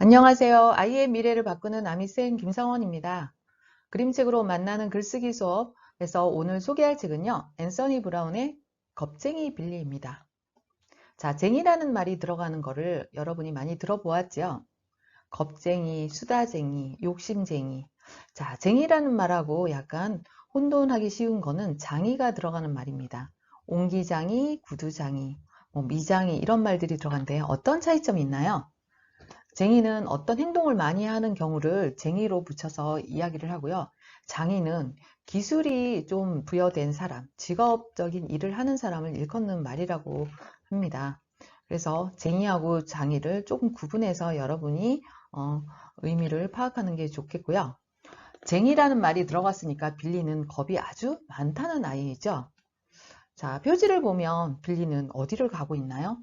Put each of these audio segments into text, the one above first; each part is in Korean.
안녕하세요. 아이의 미래를 바꾸는 아미쌤 김성원입니다. 그림책으로 만나는 글쓰기 수업에서 오늘 소개할 책은요. 앤서니 브라운의 겁쟁이 빌리입니다. 자, 쟁이라는 말이 들어가는 거를 여러분이 많이 들어보았죠? 겁쟁이, 수다쟁이, 욕심쟁이. 자, 쟁이라는 말하고 약간 혼돈하기 쉬운 거는 장이가 들어가는 말입니다. 옹기장이, 구두장이, 뭐 미장이 이런 말들이 들어간대요. 어떤 차이점이 있나요? 쟁이는 어떤 행동을 많이 하는 경우를 쟁이로 붙여서 이야기를 하고요. 장이는 기술이 좀 부여된 사람, 직업적인 일을 하는 사람을 일컫는 말이라고 합니다. 그래서 쟁이하고 장이를 조금 구분해서 여러분이 어, 의미를 파악하는 게 좋겠고요. 쟁이라는 말이 들어갔으니까 빌리는 겁이 아주 많다는 아이죠. 자, 표지를 보면 빌리는 어디를 가고 있나요?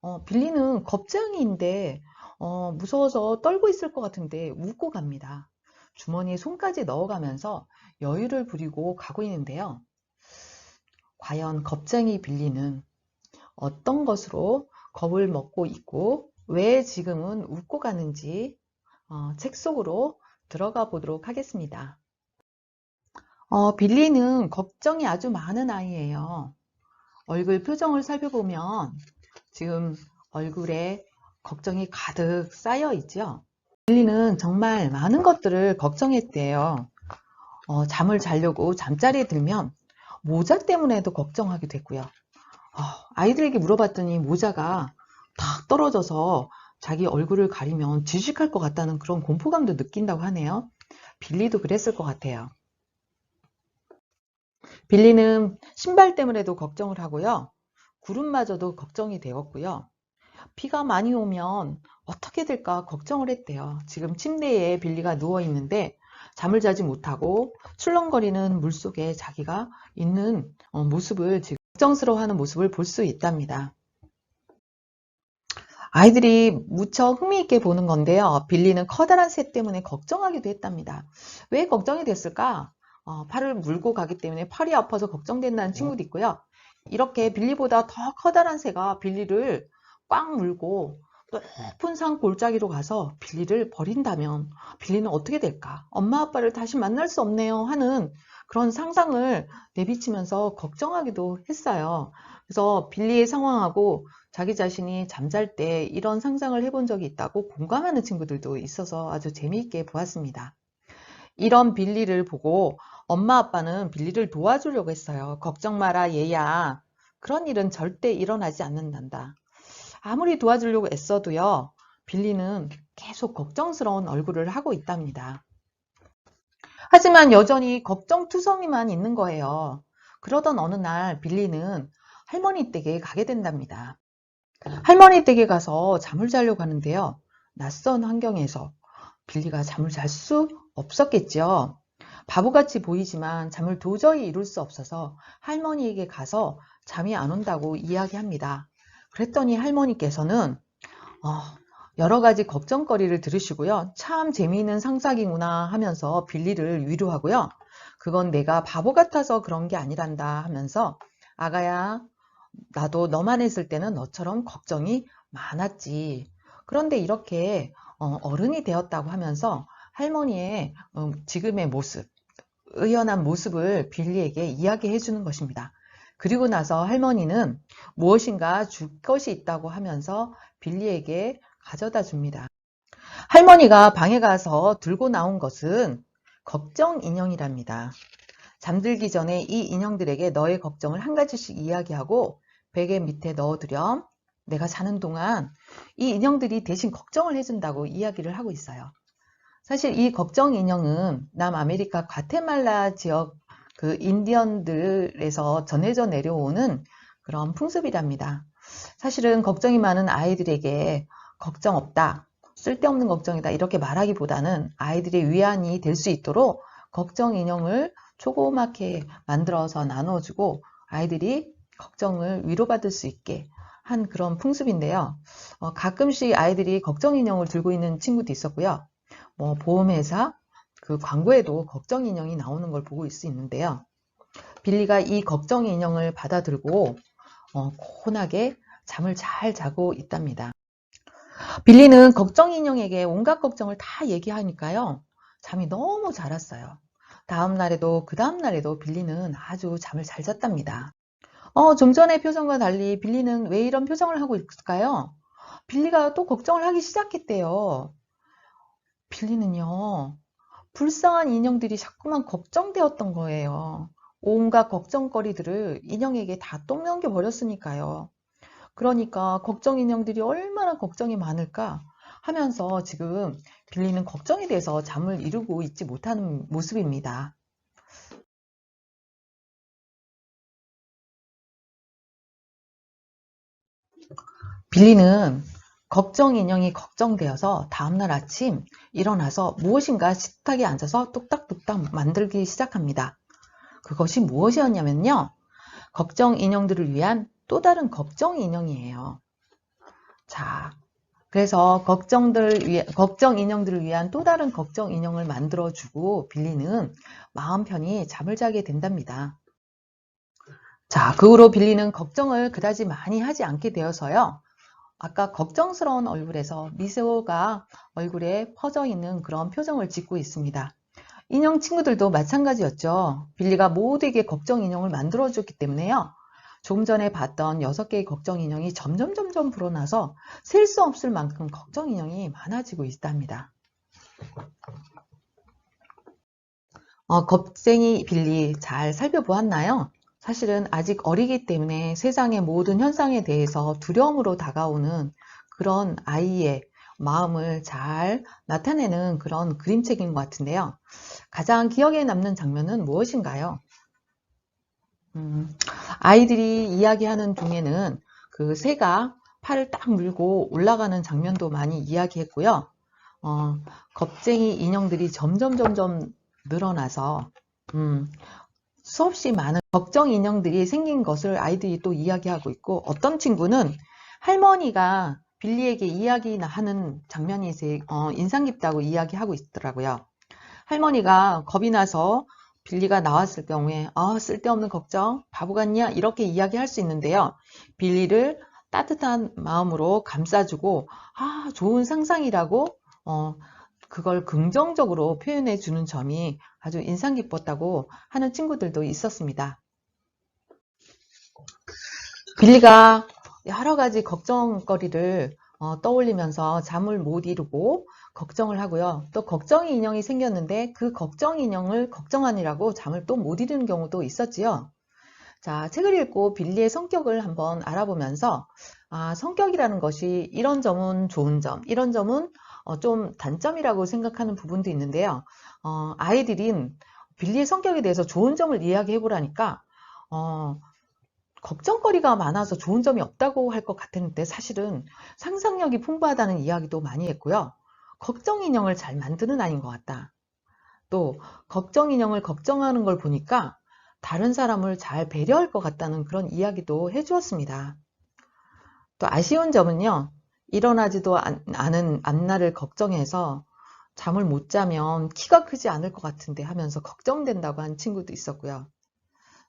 어, 빌리는 겁쟁이인데 어, 무서워서 떨고 있을 것 같은데 웃고 갑니다. 주머니에 손까지 넣어가면서 여유를 부리고 가고 있는데요. 과연 겁쟁이 빌리는 어떤 것으로 겁을 먹고 있고 왜 지금은 웃고 가는지 어, 책 속으로 들어가 보도록 하겠습니다. 어, 빌리는 걱정이 아주 많은 아이예요. 얼굴 표정을 살펴보면 지금 얼굴에 걱정이 가득 쌓여 있죠. 빌리는 정말 많은 것들을 걱정했대요. 어, 잠을 자려고 잠자리에 들면 모자 때문에도 걱정하게 됐고요. 어, 아이들에게 물어봤더니 모자가 탁 떨어져서 자기 얼굴을 가리면 질식할 것 같다는 그런 공포감도 느낀다고 하네요. 빌리도 그랬을 것 같아요. 빌리는 신발 때문에도 걱정을 하고요. 구름마저도 걱정이 되었고요. 비가 많이 오면 어떻게 될까 걱정을 했대요. 지금 침대에 빌리가 누워 있는데 잠을 자지 못하고 출렁거리는 물 속에 자기가 있는 어, 모습을 지금 걱정스러워하는 모습을 볼 수 있답니다. 아이들이 무척 흥미있게 보는 건데요. 빌리는 커다란 새 때문에 걱정하기도 했답니다. 왜 걱정이 됐을까? 어, 팔을 물고 가기 때문에 팔이 아파서 걱정된다는 친구도 있고요. 이렇게 빌리보다 더 커다란 새가 빌리를 꽉 물고 높은 산 골짜기로 가서 빌리를 버린다면 빌리는 어떻게 될까? 엄마 아빠를 다시 만날 수 없네요 하는 그런 상상을 내비치면서 걱정하기도 했어요. 그래서 빌리의 상황하고 자기 자신이 잠잘 때 이런 상상을 해본 적이 있다고 공감하는 친구들도 있어서 아주 재미있게 보았습니다. 이런 빌리를 보고 엄마 아빠는 빌리를 도와주려고 했어요. 걱정 마라 얘야. 그런 일은 절대 일어나지 않는단다. 아무리 도와주려고 애써도요. 빌리는 계속 걱정스러운 얼굴을 하고 있답니다. 하지만 여전히 걱정투성이만 있는 거예요. 그러던 어느 날 빌리는 할머니 댁에 가게 된답니다. 할머니 댁에 가서 잠을 자려고 하는데요. 낯선 환경에서 빌리가 잠을 잘 수 없었겠죠. 바보같이 보이지만 잠을 도저히 이룰 수 없어서 할머니에게 가서 잠이 안 온다고 이야기합니다. 그랬더니 할머니께서는 어, 여러 가지 걱정거리를 들으시고요. 참 재미있는 상상이구나 하면서 빌리를 위로하고요. 그건 내가 바보 같아서 그런 게 아니란다 하면서 아가야 나도 너만 했을 때는 너처럼 걱정이 많았지. 그런데 이렇게 어, 어른이 되었다고 하면서 할머니의 어, 지금의 모습, 의연한 모습을 빌리에게 이야기해 주는 것입니다. 그리고 나서 할머니는 무엇인가 줄 것이 있다고 하면서 빌리에게 가져다 줍니다. 할머니가 방에 가서 들고 나온 것은 걱정 인형이랍니다. 잠들기 전에 이 인형들에게 너의 걱정을 한 가지씩 이야기하고 베개 밑에 넣어두렴. 내가 자는 동안 이 인형들이 대신 걱정을 해준다고 이야기를 하고 있어요. 사실 이 걱정 인형은 남아메리카 과테말라 지역 그 인디언들에서 전해져 내려오는 그런 풍습이랍니다. 사실은 걱정이 많은 아이들에게 걱정 없다, 쓸데없는 걱정이다 이렇게 말하기보다는 아이들의 위안이 될 수 있도록 걱정 인형을 조그맣게 만들어서 나눠주고 아이들이 걱정을 위로받을 수 있게 한 그런 풍습인데요. 어, 가끔씩 아이들이 걱정 인형을 들고 있는 친구도 있었고요. 뭐 보험회사 그 광고에도 걱정 인형이 나오는 걸 보고 있을 수 있는데요. 빌리가 이 걱정 인형을 받아들고 어, 고운하게 잠을 잘 자고 있답니다. 빌리는 걱정 인형에게 온갖 걱정을 다 얘기하니까요. 잠이 너무 잘 왔어요. 다음 날에도 그 다음 날에도 빌리는 아주 잠을 잘 잤답니다. 어, 좀 전의 표정과 달리 빌리는 왜 이런 표정을 하고 있을까요? 빌리가 또 걱정을 하기 시작했대요. 빌리는요, 불쌍한 인형들이 자꾸만 걱정되었던 거예요. 온갖 걱정거리들을 인형에게 다 똥 넘겨 버렸으니까요. 그러니까 걱정 인형들이 얼마나 걱정이 많을까 하면서 지금 빌리는 걱정에 대해서 잠을 이루고 있지 못하는 모습입니다. 빌리는 걱정 인형이 걱정되어서 다음날 아침 일어나서 무엇인가 식탁에 앉아서 뚝딱뚝딱 만들기 시작합니다. 그것이 무엇이었냐면요. 걱정 인형들을 위한 또 다른 걱정 인형이에요. 자, 그래서 걱정들 위 걱정 인형들을 위한 또 다른 걱정 인형을 만들어주고 빌리는 마음 편히 잠을 자게 된답니다. 자, 그 후로 빌리는 걱정을 그다지 많이 하지 않게 되어서요. 아까 걱정스러운 얼굴에서 미소가 얼굴에 퍼져 있는 그런 표정을 짓고 있습니다. 인형 친구들도 마찬가지였죠. 빌리가 모두에게 걱정 인형을 만들어줬기 때문에요. 조금 전에 봤던 6개의 걱정 인형이 점점 점점 불어나서 셀 수 없을 만큼 걱정 인형이 많아지고 있답니다. 어, 겁쟁이 빌리 잘 살펴보았나요? 사실은 아직 어리기 때문에 세상의 모든 현상에 대해서 두려움으로 다가오는 그런 아이의 마음을 잘 나타내는 그런 그림책인 것 같은데요. 가장 기억에 남는 장면은 무엇인가요? 음, 아이들이 이야기하는 중에는 그 새가 팔을 딱 물고 올라가는 장면도 많이 이야기했고요. 어, 겁쟁이 인형들이 점점 점점 늘어나서 음, 수없이 많은 걱정 인형들이 생긴 것을 아이들이 또 이야기하고 있고 어떤 친구는 할머니가 빌리에게 이야기하는 장면이 어, 인상 깊다고 이야기하고 있더라고요. 할머니가 겁이 나서 빌리가 나왔을 경우에 아 쓸데없는 걱정 바보 같냐 이렇게 이야기할 수 있는데요. 빌리를 따뜻한 마음으로 감싸주고 아 좋은 상상이라고 어, 그걸 긍정적으로 표현해 주는 점이 아주 인상 깊었다고 하는 친구들도 있었습니다. 빌리가 여러 가지 걱정거리를 어, 떠올리면서 잠을 못 이루고 걱정을 하고요. 또 걱정 인형이 생겼는데 그 걱정 인형을 걱정하느라고 잠을 또 못 이루는 경우도 있었지요. 자, 책을 읽고 빌리의 성격을 한번 알아보면서 아, 성격이라는 것이 이런 점은 좋은 점, 이런 점은 어, 좀 단점이라고 생각하는 부분도 있는데요. 어, 아이들이 빌리의 성격에 대해서 좋은 점을 이야기해 보라니까 어, 걱정거리가 많아서 좋은 점이 없다고 할 것 같았는데 사실은 상상력이 풍부하다는 이야기도 많이 했고요. 걱정 인형을 잘 만드는 아이인 것 같다. 또 걱정 인형을 걱정하는 걸 보니까 다른 사람을 잘 배려할 것 같다는 그런 이야기도 해주었습니다. 또 아쉬운 점은요. 일어나지도 않은 앞날을 걱정해서 잠을 못 자면 키가 크지 않을 것 같은데 하면서 걱정된다고 한 친구도 있었고요.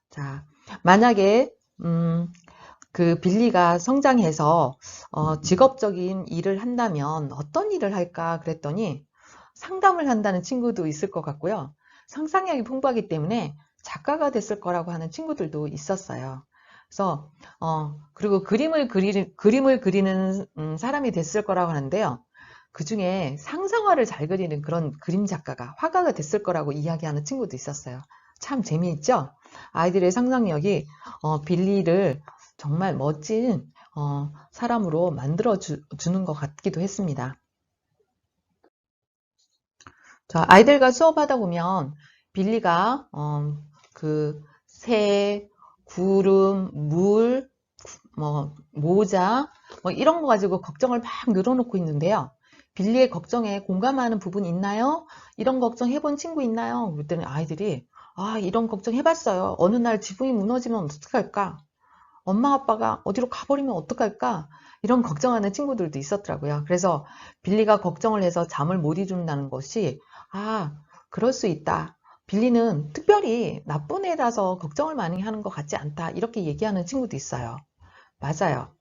자, 만약에 음, 그 빌리가 성장해서 어, 직업적인 일을 한다면 어떤 일을 할까 그랬더니 상담을 한다는 친구도 있을 것 같고요. 상상력이 풍부하기 때문에 작가가 됐을 거라고 하는 친구들도 있었어요. 그래서 어 그리고 그림을 그리 그림을 그리는 음, 사람이 됐을 거라고 하는데요. 그 중에 상상화를 잘 그리는 그런 그림 작가가 화가가 됐을 거라고 이야기하는 친구도 있었어요. 참 재미있죠? 아이들의 상상력이 어, 빌리를 정말 멋진 어, 사람으로 만들어 주, 는것 같기도 했습니다. 자, 아이들과 수업하다 보면 빌리가 어, 그 새, 구름, 물, 뭐 모자 뭐 이런 거 가지고 걱정을 막 늘어놓고 있는데요. 빌리의 걱정에 공감하는 부분 있나요? 이런 걱정 해본 친구 있나요? 그랬더니 아이들이 아 이런 걱정 해봤어요. 어느 날 지붕이 무너지면 어떡할까? 엄마 아빠가 어디로 가버리면 어떡할까? 이런 걱정하는 친구들도 있었더라고요. 그래서 빌리가 걱정을 해서 잠을 못 이룬다는 것이 아 그럴 수 있다. 빌리는 특별히 나쁜 애라서 걱정을 많이 하는 것 같지 않다. 이렇게 얘기하는 친구도 있어요. 맞아요.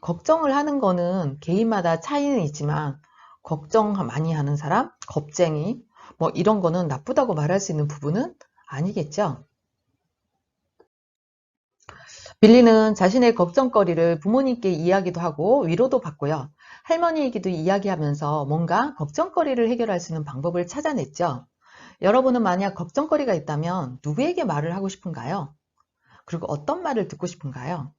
걱정을 하는 거는 개인마다 차이는 있지만 걱정 많이 하는 사람, 겁쟁이 뭐 이런 거는 나쁘다고 말할 수 있는 부분은 아니겠죠. 빌리는 자신의 걱정거리를 부모님께 이야기도 하고 위로도 받고요. 할머니에게도 이야기하면서 뭔가 걱정거리를 해결할 수 있는 방법을 찾아냈죠. 여러분은 만약 걱정거리가 있다면 누구에게 말을 하고 싶은가요? 그리고 어떤 말을 듣고 싶은가요?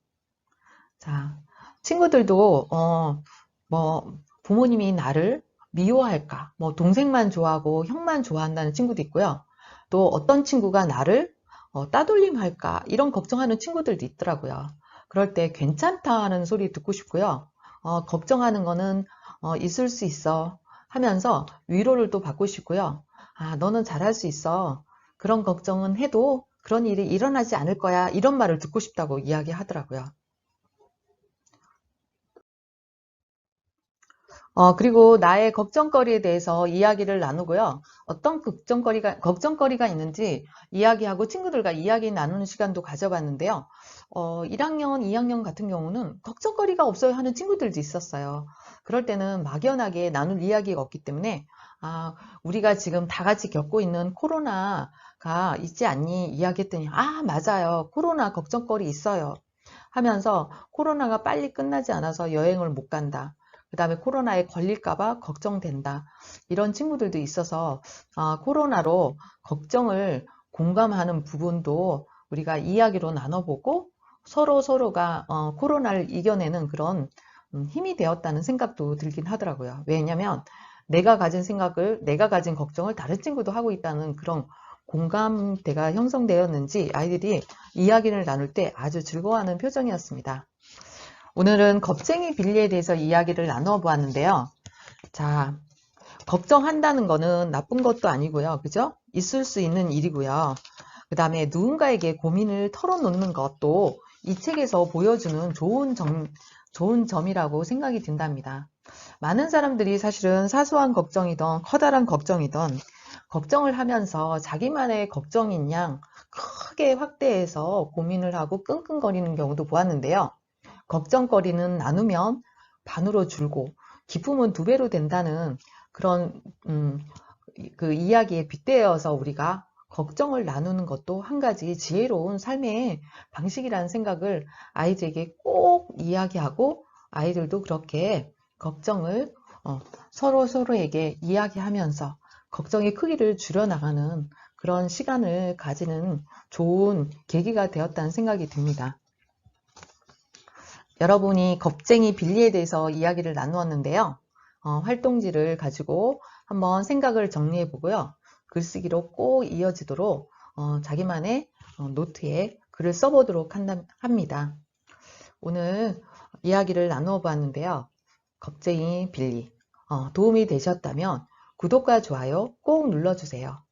자, 친구들도 어, 뭐 부모님이 나를 미워할까? 뭐 동생만 좋아하고 형만 좋아한다는 친구도 있고요. 또 어떤 친구가 나를 어, 따돌림 할까? 이런 걱정하는 친구들도 있더라고요. 그럴 때 괜찮다 하는 소리 듣고 싶고요. 어, 걱정하는 거는 어, 있을 수 있어 하면서 위로를 또 받고 싶고요. 아, 너는 잘할 수 있어. 그런 걱정은 해도 그런 일이 일어나지 않을 거야. 이런 말을 듣고 싶다고 이야기하더라고요. 어, 그리고 나의 걱정거리에 대해서 이야기를 나누고요. 어떤 걱정거리가, 걱정거리가 있는지 이야기하고 친구들과 이야기 나누는 시간도 가져봤는데요. 어, 1학년, 2학년 같은 경우는 걱정거리가 없어요 하는 친구들도 있었어요. 그럴 때는 막연하게 나눌 이야기가 없기 때문에, 아, 우리가 지금 다 같이 겪고 있는 코로나가 있지 않니? 이야기했더니, 아, 맞아요. 코로나 걱정거리 있어요. 하면서 코로나가 빨리 끝나지 않아서 여행을 못 간다. 그 다음에 코로나에 걸릴까봐 걱정된다. 이런 친구들도 있어서 아, 코로나로 걱정을 공감하는 부분도 우리가 이야기로 나눠보고 서로 서로가 어, 코로나를 이겨내는 그런 음, 힘이 되었다는 생각도 들긴 하더라고요. 왜냐하면 내가 가진 생각을 내가 가진 걱정을 다른 친구도 하고 있다는 그런 공감대가 형성되었는지 아이들이 이야기를 나눌 때 아주 즐거워하는 표정이었습니다. 오늘은 겁쟁이 빌리에 대해서 이야기를 나누어 보았는데요. 자, 걱정한다는 거는 나쁜 것도 아니고요. 그죠? 있을 수 있는 일이고요. 그 다음에 누군가에게 고민을 털어놓는 것도 이 책에서 보여주는 좋은 점, 좋은 점이라고 생각이 든답니다. 많은 사람들이 사실은 사소한 걱정이던 커다란 걱정이던 걱정을 하면서 자기만의 걱정인 양 크게 확대해서 고민을 하고 끙끙거리는 경우도 보았는데요. 걱정거리는 나누면 반으로 줄고 기쁨은 두 배로 된다는 그런 음, 그 이야기에 빗대어서 우리가 걱정을 나누는 것도 한 가지 지혜로운 삶의 방식이라는 생각을 아이들에게 꼭 이야기하고 아이들도 그렇게 걱정을 어, 서로 서로에게 이야기하면서 걱정의 크기를 줄여나가는 그런 시간을 가지는 좋은 계기가 되었다는 생각이 듭니다. 여러분이 겁쟁이 빌리에 대해서 이야기를 나누었는데요. 어, 활동지를 가지고 한번 생각을 정리해 보고요. 글쓰기로 꼭 이어지도록 어, 자기만의 어, 노트에 글을 써보도록 한다, 합니다. 오늘 이야기를 나누어 보았는데요. 겁쟁이 빌리 어, 도움이 되셨다면 구독과 좋아요 꼭 눌러주세요.